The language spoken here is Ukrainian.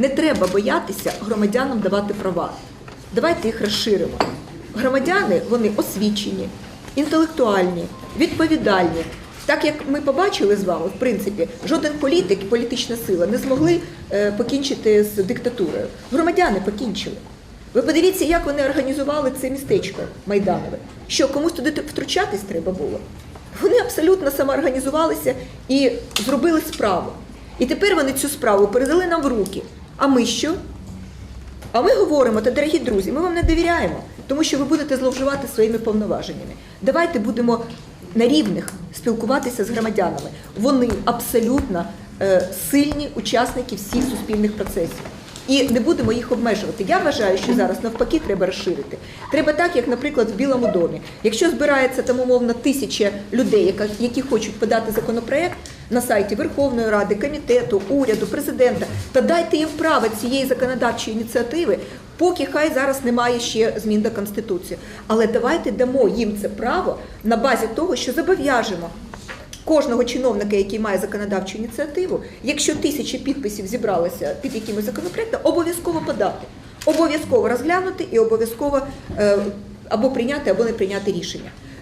Не треба боятися громадянам давати права. Давайте їх розширимо. Громадяни вони освічені, інтелектуальні, відповідальні. Так як ми побачили з вами, в принципі, жоден політик і політична сила не змогли е, покінчити з диктатурою. Громадяни покінчили. Ви подивіться, як вони організували це містечко Майданове. Що комусь туди втручатись треба було? Вони абсолютно самоорганізувалися і зробили справу. І тепер вони цю справу передали нам в руки. А ми що? А ми говоримо, та дорогі друзі, ми вам не довіряємо, тому що ви будете зловживати своїми повноваженнями. Давайте будемо на рівних спілкуватися з громадянами. Вони абсолютно е, сильні учасники всіх суспільних процесів. І не будемо їх обмежувати. Я вважаю, що зараз навпаки треба розширити. Треба так, як, наприклад, в Білому домі. Якщо збирається там умовно тисяча людей, які хочуть подати законопроект на сайті Верховної Ради, комітету, уряду, президента, то дайте їм право цієї законодавчої ініціативи, поки хай зараз немає ще змін до Конституції. Але давайте дамо їм це право на базі того, що зобов'яжемо кожного чиновника, який має законодавчу ініціативу, якщо тисячі підписів зібралися під якимось законопроектом, обов'язково подати, обов'язково розглянути і обов'язково е, або прийняти, або не прийняти рішення.